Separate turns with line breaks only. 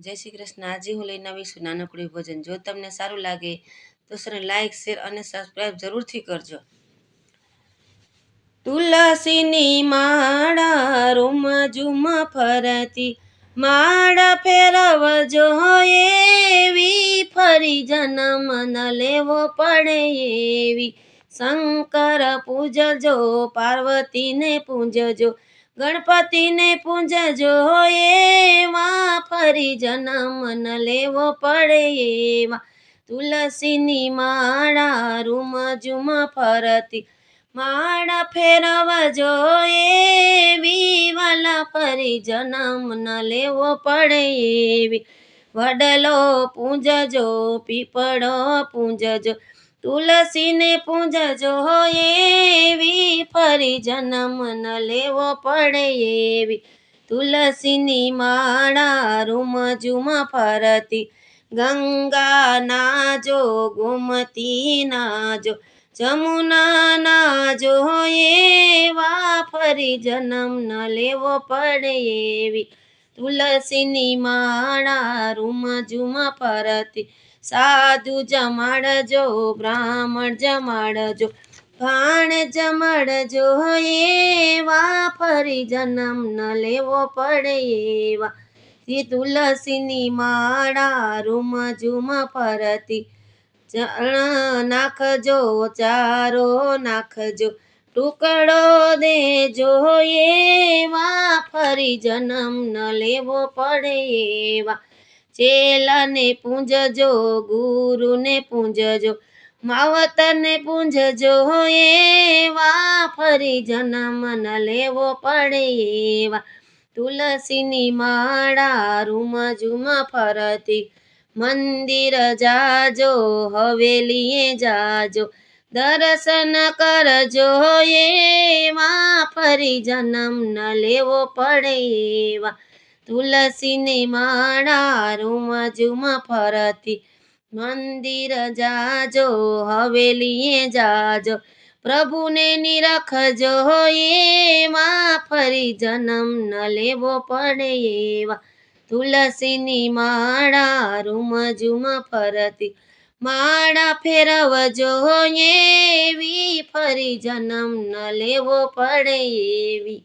જય શ્રી કૃષ્ણ. આજે હું લઈને આવીશું નાનકડું ભજન. જો તમને સારું લાગે તો સર લાઈક શેર અને સબસ્ક્રાઈબ જરૂરથી કરજો. તુલસીની માળા રૂમ ઝુમ ફરતી, માળા ફેરવજો એવી, ફરી જન્મ ન લેવો પડે એવી. શંકર પૂજજો, પાર્વતીને પૂજજો ગણપતિને પૂંજજો એમાં, ફરી જન્મ ન લેવો પડે એવા તુલસીની માળા રૂમ ઝુમ ફરતી, માળા ફેરવજો એવી વાલા ફરી જન્મ ન લેવો પડે એવી. વડલો પૂંજજો, પીપળો પૂજજો તુલસીને પૂજજો એવી, ફરી જન્મ ન લેવો પડે એવી. તુલસીની માળા રૂમ ઝુમ ફરતી, ગંગા નાજો, ગોમતી નાજો, જમુના નાજો એવા, ફરી જન્મ ન લેવો પડે એવી. તુલસીની માળા રૂમ ઝુમ ફરતી. સાધુ જમાડજો, બ્રાહ્મણ જમાડજો, ભાણ જમાડજો, એવા ફરી જન્મ ન લેવો પડે એવા. તી તુલસીની માળા રૂમ ઝુમ ચણ નાખજો, ચારો નાખજો ટુકડો દેજો એવા, ફરી જન્મ ન લેવો પડે એવા. ચેલાને પૂંજજો, ગુરુને પૂંજજો માવતરને પૂંજજો એવા, ફરી જન્મ ન લેવો પડે એવા. તુલસીની માળા રૂમ ઝુમ ફરતી, મંદિર જાજો, હવેલીએ જાજો. દર્શન કરજો એવા ફરી જન્મ ન લેવો પડે એવા. તુલસીની માળા રૂમ ફરતી, મંદિર જાજો, હવેલીએ જાજો. પ્રભુને નિરખજો એવા ફરી જન્મ ન લેવો પડે એવા. તુલસીની માળા રૂમ ફરતી માળા ફેરવજો એવી ફરી જન્મ ન લેવો પડે એવી.